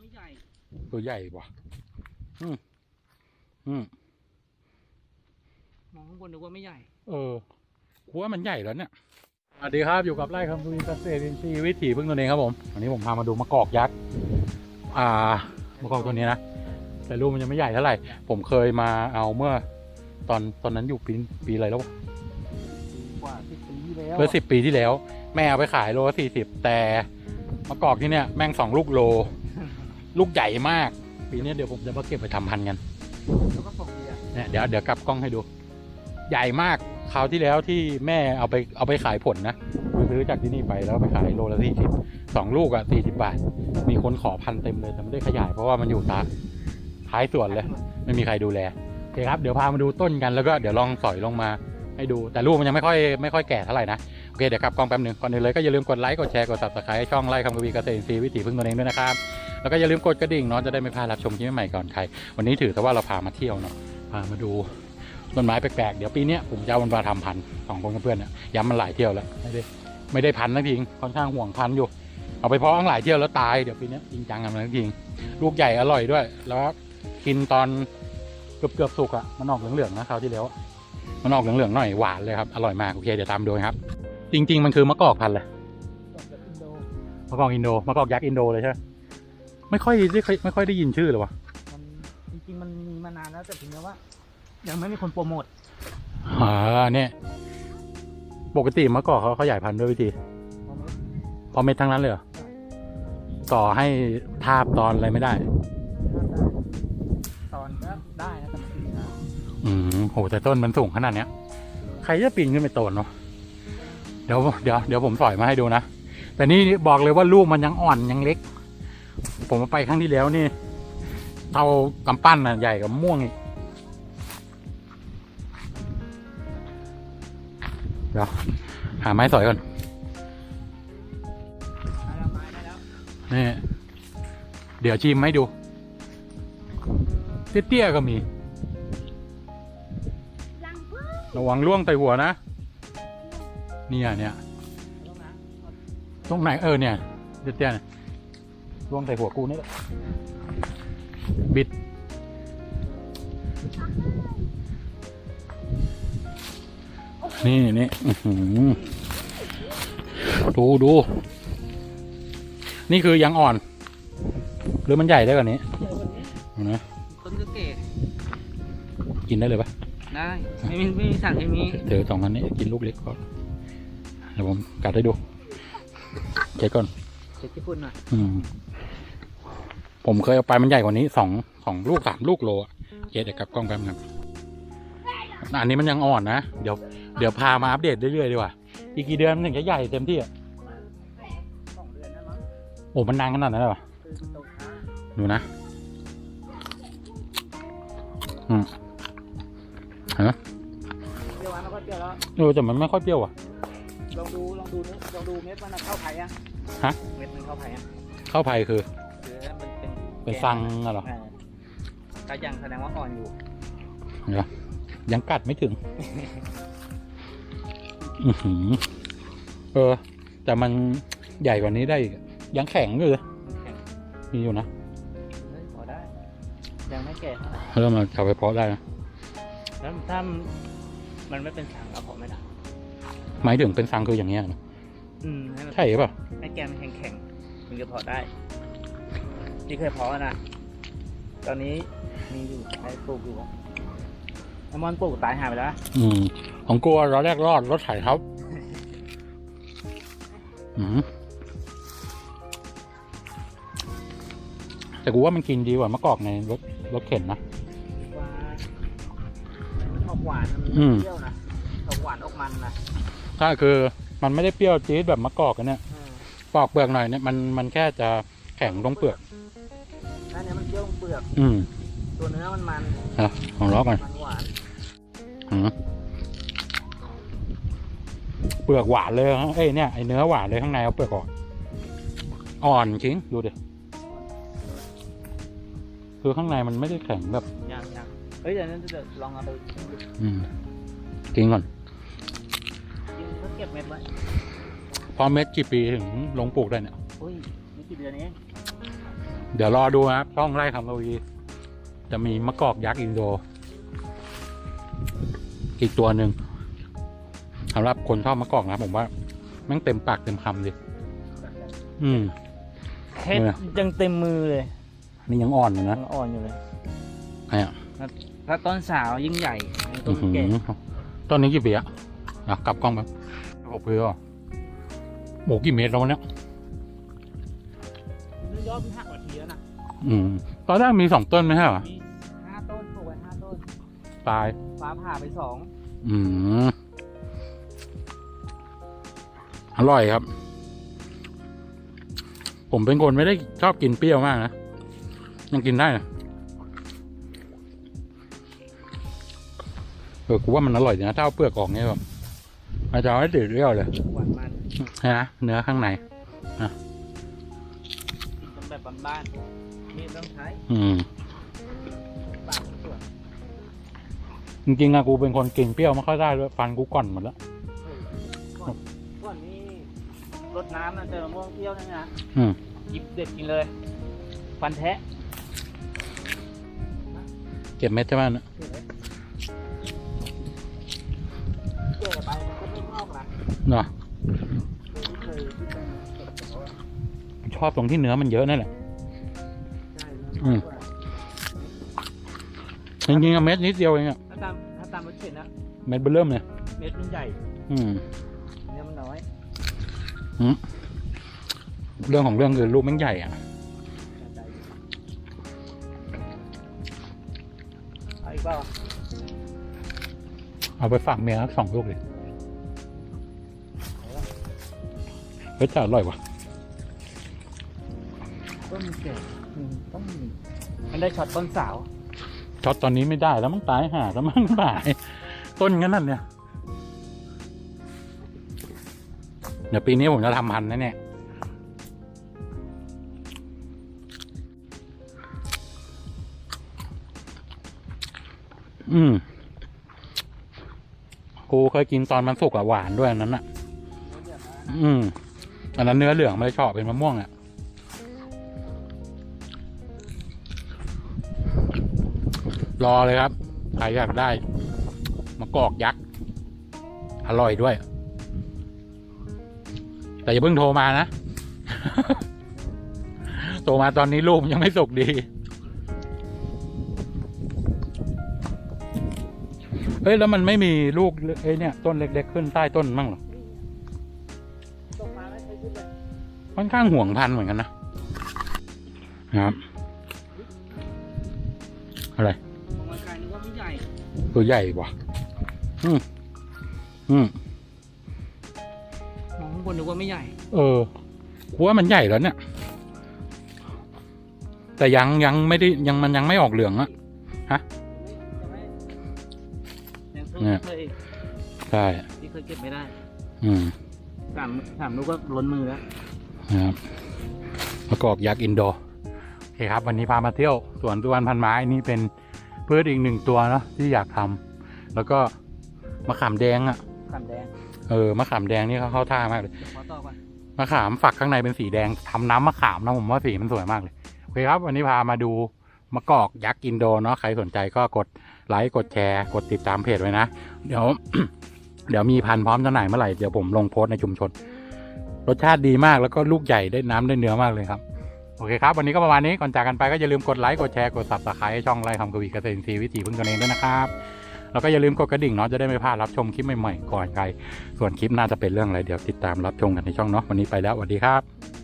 ไม่ใหญ่ ตัวใหญ่ว่ะอืมอืมมองข้างบนนึกว่าไม่ใหญ่ เออกูว่ามันใหญ่แล้วเนี่ย สวัสดีครับ อยู่กับไร่คำพูนเกษตรอินทรีย์วิถีพึ่งตัวเองครับผมวันนี้ผมพามาดูมะกอกยักษ์ อ่ามะกอกตัวนี้นะ แต่รูปมันยังไม่ใหญ่เท่าไหร่ ผมเคยมาเอาเมื่อ ตอนตอนนั้นอยู่ปีปีอะไรแล้ววะกว่าสิบปีที่แล้วเมื่อสิบปีที่แล้ว แม่เอาไปขายโลละสี่สิบแต่มะกอกที่เนี่ยแม่งสองลูกโล ลูกใหญ่มาก ปีนี้เดี๋ยวผมจะมาเก็บไปทำพันธุ์กันแล้วก็ส่งดีอะเนี่ยเดี๋ยวเดี๋ยวกลับกล้องให้ดู ใหญ่มากคราวที่แล้วที่แม่เอาไปเอาไปขายผลนะซื้อจากที่นี่ไปแล้วไปขายโลละสี่สิบสองลูกอะสี่สิบบาท มีคนขอพันเต็มเลยแต่ไม่ได้ขยายเพราะว่ามันอยู่ตาท้ายสวนเลย ไม่มีใครดูแลโอเคครับเดี๋ยวพามาดูต้นกันแล้วก็เดี๋ยวลองสอยลงมาให้ดูแต่ลูกมันยังไม่ค่อยไม่ค่อยแก่เท่าไหร่นะโอเคเดี๋ยวกลับกล้องแป๊บหนึ่งก่อนอื่นเลยก็อย่าลืมกดไลค์กดแชร์กด subscribe ช่องไล่คำกวีเกษตรอินทรีย์วิถีพึ่งตัวเองด้วยนะครับ แล้วก็อย่าลืมกดกระดิ่งเนาะจะได้ไม่พลาดรับชมคลิปใหม่ก่อนใคร วันนี้ถือแต่ว่าเราพามาเที่ยวเนาะพามาดูต้นไม้แปลกๆ เดี๋ยวปีนี้ผมจะเอามันมาทำพันธุ์สองคนกับเพื่อนเนี่ยย้ำมันหลายเที่ยวแล้วไม่ได้ไม่ได้พันธุ์นะพิงค่อนข้างห่วงพันธุ์อยู่ เอาไปเพาะตั้งหลายเที่ยวแล้วตายเดี๋ยวปีนี้จริงจังกันนะพิงลูกใหญ่อร่อยด้วย แล้วกินตอนเกือบเกือบสุกอะมันออกเหลืองๆนะคราวที่แล้วมันออกเหลืองๆหน่อยหวานเลยครับอร่อยมากโอเคเดี๋ยวตามดูครับ จริง ๆ มันคือมะกอกพันธุ์เลยมะกอกอินโดมะกอกยักษ์อินโดเลยใช่ไหม ไม่ค่อยได้ไม่ค่อยได้ยินชื่อเลยวะมันจริงๆมันมีมานานแล้วแต่ถึงแม้ว่า ยังไม่มีคนโปรโมทอ่าเนี่ยปกติมะกอกเขาขยายพันธุ์ด้วยวิธีเพราะไม่พอเม็ดทั้งนั้นเลยเหรอต่อให้ทาบตอนอะไรไม่ได้ ตอนก็ได้นะแต่มันปีนะอืมโหแต่ต้นมันสูงขนาดเนี้ย ใครจะปีนขึ้นไปโตนเนาะเดี๋ยวเดี๋ยวเดี๋ยวผมสอยมาให้ดูนะ แต่นี่บอกเลยว่าลูกมันยังอ่อนยังเล็ก ผมเอาไปครั้งที่แล้วนี่เท่ากำปั้นนะใหญ่กับม่วงอีกเดี๋ยวหาไม้สอยก่อนนี่เดี๋ยวชิมให้ดู เตี้ยๆก็มี ระวังล่วงใส่หัวนะเนี่ยเนี่ยต้องนะตรงไหนเออเนี่ย เตี้ยๆเนี่ย ล่วงใส่หัวกูนี่แหละบิด นี่นี่อื้อหือดูดู นี่คือยังอ่อน หรือมันใหญ่ได้กว่านี้เอานะต้นก็เก๋กินได้เลยปะได้ ไม่มีไม่มีสั่งไม่มีเดี๋ยวสองอันนี้กินลูกเล็กก่อนเดี๋ยวผมกัดให้ดูเช็คก่อนเช็คที่คุณหน่อยอืม ผมเคยเอาไปมันใหญ่กว่านี้สองสองลูกสามลูกโลอะเดี๋ยวเดี๋ยวกลับกล้องแป๊บนึงครับอันนี้มันยังอ่อนนะ เดี๋ยวเดี๋ยวพามาอัปเดตเรื่อยๆดีกว่า อีกกี่เดือนมันถึงจะใหญ่เต็มที่อะสองเดือนได้มั้งโอ้มันนานขนาดนั้นเลยเหรอคือมันโตช้าดูนะอืมฮะเปรี้ยวหวานแล้วก็เปรี้ยวแล้วเออแต่มันไม่ค่อยเปรี้ยวอะลองดูลองดูเนื้อลองดูเม็ดมันน่ะเข้าไผ่ยังฮะเม็ดมันเข้าไผ่ยังข้าวไผ่คือคือมัน เป็นเป็นฟังอะเหรอเออถ้ายังแสดงว่าอ่อนอยู่ยังกัดไม่ถึงอือหือเออ แต่มันใหญ่กว่านี้ได้อีกยังแข็งอยู่เลยแข็งมีอยู่นะเฮ้ยพอได้ ยังไม่แก่เท่าไหร่เริ่มมาเอาไปเพาะได้นะแล้วถ้ามันไม่เป็นสังเราพอไม่ได้หมายถึงเป็นฟังคืออย่างเงี้ยนะอืมให้มันใช่ป่ะให้แกมันแข็งๆถึงจะเพาะได้ นี่เคยเพาะนะ ตอนนี้มีอยู่ใช้ปลูกอยู่อะไอมอนปลูกตายหายไปแล้ว อืม ของกลัวเราแรกรอดรถไถเขาอืมแต่กูว่ามันกินดีกว่ามะกอกในรถรถเข็นนะว่าออกหวานมันอืมเปรี้ยวนะออกหวานออกมันนะถ้าคือมันไม่ได้เปรี้ยวจี๊ดแบบมะกอกกันเนี่ยเออปอกเปลือกหน่อยเนี่ยมันมันแค่จะแข็งตรงเปลือก อันเนี้ยมันเปรี้ยวตรงเปลือก อืม ตัวเนื้อมันมันอะของล้อก่อนมันหวานอืมเปลือกหวานเลยฮะเอ้ยเนี่ยไอเนื้อหวานเลยข้างในเอาเปลือกออกอ่อนจริงดูดิคือข้างในมันไม่ได้แข็งแบบ ยังยังเฮ้ยเดี๋ยวนั้นจะลองเอาไปชิมดูอืมกินก่อน กินเพื่อเก็บเม็ดไว้พอเม็ดกี่ปีถึงลงปลูกได้เนี่ย อุ้ยนี่กี่เดือนเอง เดี๋ยวรอดูนะครับช่องไร่คำกวีจะมีมะกอกยักษ์อินโด อีกตัวหนึ่งสำหรับคนชอบมะกอกนะผมว่าแม่งเต็มปากเต็มคำเลยอืมเพชรเนี่ยยังเต็มมือเลยนี่ยังอ่อนอยู่ยันะงอ่อนอยู่เลยไอ้อะถ้าต้นสาวยิ่งใหญ่ต้อื้นอหือแก่ต้นนี้กี่ปีอะอะกลับกล้องไปหกปีแล้วเหรอโหกี่เมตรแล้ววะเนี่ยนี่ ยอดมันหักกว่าทีแล้วนะอืมตอนแรกมีสองต้นไม่ใช่เหรอมีห้าต้นปลูกไว้ห้าต้น ตาย ฟ้าผ่าไปสองอืมอร่อยครับ ผมเป็นคนไม่ได้ชอบกินเปรี้ยวมากนะยังกินได้นะเออกูว่ามันอร่อยดีนะถ้าเอาเปลือกออกเนี่ยแบบมันจะเอาให้ติดเปรี้ยวเลยหวานมัน นะเนื้อข้างในเป็นแบบบ้านๆนี่ต้องใช้อืมปากส่วนจริงๆอะกูเป็นคนกินเปรี้ยวไม่ค่อยได้ด้วยฟันกูก่อนหมดแล้วก่อนก่อนนี้รดน้ำนะเจอมะม่วงเปรี้ยวนะนะอืมหยิบเด็ดกินเลยฟันแทะเก็บเม็ดใช่ไหมนะเจ๊ไปมันก็ไม่งอกนะเนาะเคยที่เคยที่เป็นเขาอะ ชอบตรงที่เนื้อมันเยอะนั่นแหละใช่ อืมจริงๆอะเม็ดนิดเดียวเองอะถ้าตามถ้าตามรถเข็นนะเม็ดเบอร์เริ่มเลยเม็ดมันใหญ่อืมเนื้อมันน้อยเรื่องของเรื่องคือลูกแม่งใหญ่อะใจดีเอาอีกเปล่าเอาไปฝากเมียสักสองลูกเลยเฮ้ยจะอร่อยว่ะต้นเก่อื ต้องมันได้ช็อตต้นสาวช็อตตอนนี้ไม่ได้แล้วมันตายห่าแล้วมันบ่าย ต้นงั้นนั่นเนี่ยเดี๋ยวปีนี้ผมจะทำพันนะเนี่ยอืมกูเคยกินตอนมันสุกอะหวานด้วยอันนั้นอะอืมอันนั้นเนื้อเหลืองไม่ได้ชอบเป็นมะม่วงอะ รอเลยครับใครอยากได้มะกอกยักษ์ อร่อยด้วย แต่อย่าเพิ่งโทรมานะ โทรมาตอนนี้ลูกยังไม่สุกดี เฮ้ย แล้วมันไม่มีลูกเอ้เนี่ย ต้นเล็ก ๆ ขึ้นใต้ต้นมั่งเหรอค่อนข้างห่วงพันธุ์เหมือนกันนะ ครับ ตัวใหญ่ว่ะอืมอืมมองข้างบนนึกว่าไม่ใหญ่ เออกูว่ามันใหญ่แล้วเนี่ย แต่ยังยังไม่ได้ยังมันยังไม่ออกเหลืองอะยังเพิ่งเนี่ย เคยใช่ที่เคยเก็บไม่ได้อืมสามสามลูกก็ล้นมือแล้ว นะครับประกอบยักษ์อินโดโอเคครับ วันนี้พามาเที่ยวสวนสุวรรณพันไม้นี่เป็น พืชอีกหนึ่งตัวเนาะที่อยากทำแล้วก็มะขามแดงอะขันแดงเออมะขามแดงนี่เขาเข้าท่ามากเลยเดี๋ยวขอต่อก่อนมะขามฝักข้างในเป็นสีแดงทำน้ำมะขามนะผมว่าสีมันสวยมากเลยโอเคครับวันนี้พามาดูมะกอกยักษ์อินโดเนาะใครสนใจก็กดไลค์กดแชร์กดติดตามเพจไว้นะ เดี๋ยว เดี๋ยวมีพันธุ์พร้อมจำหน่ายเมื่อไหร่เดี๋ยวผมลงโพสต์ในชุมชน รสชาติดีมากแล้วก็ลูกใหญ่ได้น้ำได้เนื้อมากเลยครับ โอเคครับ วันนี้ก็ประมาณนี้ก่อนจากกันไปก็อย่าลืมกดไลค์กดแชร์กด subscribe ช่องไลค์คำกวีเกษตรอินทรีย์วิถีพึ่งตนเองด้วยนะครับแล้วก็อย่าลืมกดกระดิ่งเนาะจะได้ไม่พลาดรับชมคลิปใหม่ๆก่อนใครส่วนคลิปน่าจะเป็นเรื่องอะไรเดี๋ยวติดตามรับชมกันในช่องเนาะวันนี้ไปแล้วสวัสดีครับ